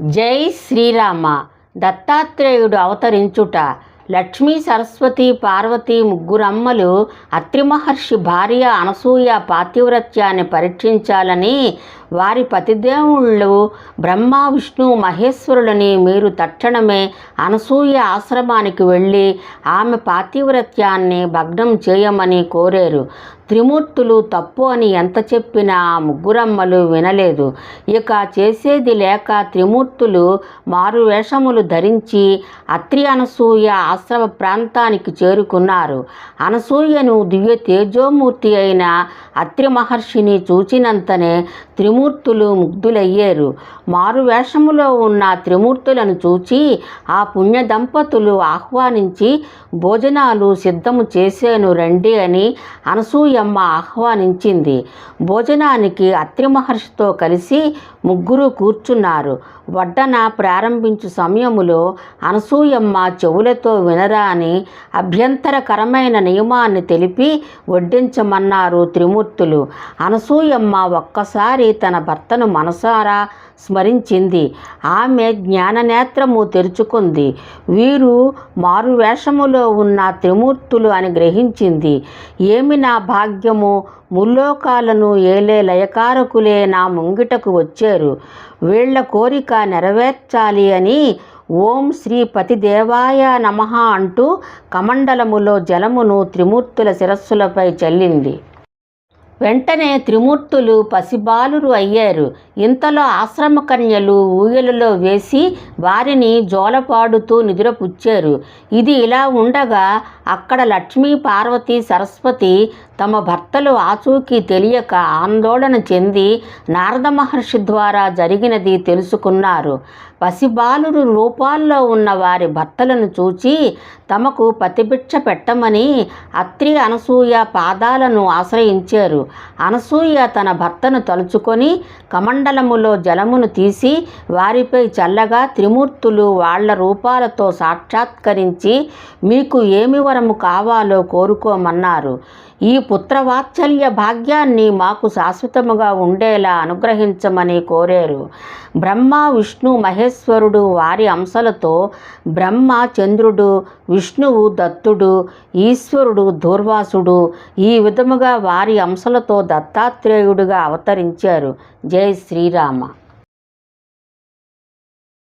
జై శ్రీరామ. దత్తాత్రేయుడు అవతరించుట. లక్ష్మీ సరస్వతి పార్వతి ముగ్గురమ్మలు అత్రిమహర్షి భార్య అనసూయ పాతివ్రత్యాన్ని పరీక్షించాలని వారి పతిదేవుళ్ళు బ్రహ్మ విష్ణు మహేశ్వరులని మీరు తక్షణమే అనసూయ ఆశ్రమానికి వెళ్ళి ఆమె పాతివ్రత్యాన్ని భగ్నం చేయమని కోరారు. త్రిమూర్తులు తప్పు అని ఎంత చెప్పినా ఆ ముగ్గురమ్మలు వినలేదు. ఇక చేసేది లేక త్రిమూర్తులు మారు వేషములు ధరించి అత్రి అనసూయ ఆశ్రమ ప్రాంతానికి చేరుకున్నారు. అనసూయను దివ్య తేజోమూర్తి అయిన అత్రి మహర్షిని చూచినంతనే త్రిమూర్తులు ముగ్ధులయ్యారు. మారు వేషములో ఉన్న త్రిమూర్తులను చూచి ఆ పుణ్య దంపతులు ఆహ్వానించి భోజనాలు సిద్ధము చేసేను రండి అని అనసూయమ్మ ఆహ్వానించింది. భోజనానికి అత్రి మహర్షితో కలిసి ముగ్గురు కూర్చున్నారు. వడ్డన ప్రారంభించు సమయములో అనసూయమ్మ చెవులతో వినరా అని అభ్యంతరకరమైన నియమాన్ని తెలిపి వడ్డించమన్నారు త్రిమూర్తులు. అనసూయమ్మ ఒక్కసారి తన తన భర్తను మనసారా స్మరించింది. ఆమె జ్ఞాననేత్రము తెరుచుకుంది. వీరు మారు వేషములో ఉన్న త్రిమూర్తులు అని గ్రహించింది. ఏమి నా భాగ్యము? ముల్లోకాలను ఏలే లయకారకులే నా ముంగిటకు వచ్చారు. వీళ్ళ కోరిక నెరవేర్చాలి అని ఓం శ్రీ పతిదేవాయ నమ అంటూ కమండలములో జలమును త్రిమూర్తుల శిరస్సులపై చల్లింది. వెంటనే త్రిమూర్తులు పసిబాలురు అయ్యారు. ఇంతలో ఆశ్రమ కన్యలు ఊయలలో వేసి వారిని జోలపాడుతూ నిద్రపుచ్చారు. ఇది ఇలా ఉండగా అక్కడ లక్ష్మీ పార్వతి సరస్వతి తమ భర్తలు ఆచూకీ తెలియక ఆందోళన చెంది నారద మహర్షి ద్వారా జరిగినది తెలుసుకున్నారు. పసిబాలురు రూపాల్లో ఉన్న వారి భర్తలను చూచి తమకు పతిభిక్ష పెట్టమని అత్రి అనసూయ పాదాలను ఆశ్రయించారు. అనసూయ తన భర్తను తలుచుకొని కమండలములో జలమును తీసి వారిపై చల్లగా త్రిమూర్తులు వాళ్ళ రూపాలతో సాక్షాత్కరించి మీకు ఏమి వరము కావాలో కోరుకోమన్నారు. ఈ పుత్రవాత్సల్య భాగ్యాన్ని మాకు శాశ్వతముగా ఉండేలా అనుగ్రహించమని కోరారు. బ్రహ్మ విష్ణు మహేశ్వరుడు వారి అంశలతో బ్రహ్మ చంద్రుడు విష్ణువు దత్తుడు ఈశ్వరుడు దూర్వాసుడు ఈ విధముగా వారి అంశలతో దత్తాత్రేయుడుగా అవతరించారు. జై శ్రీరామ.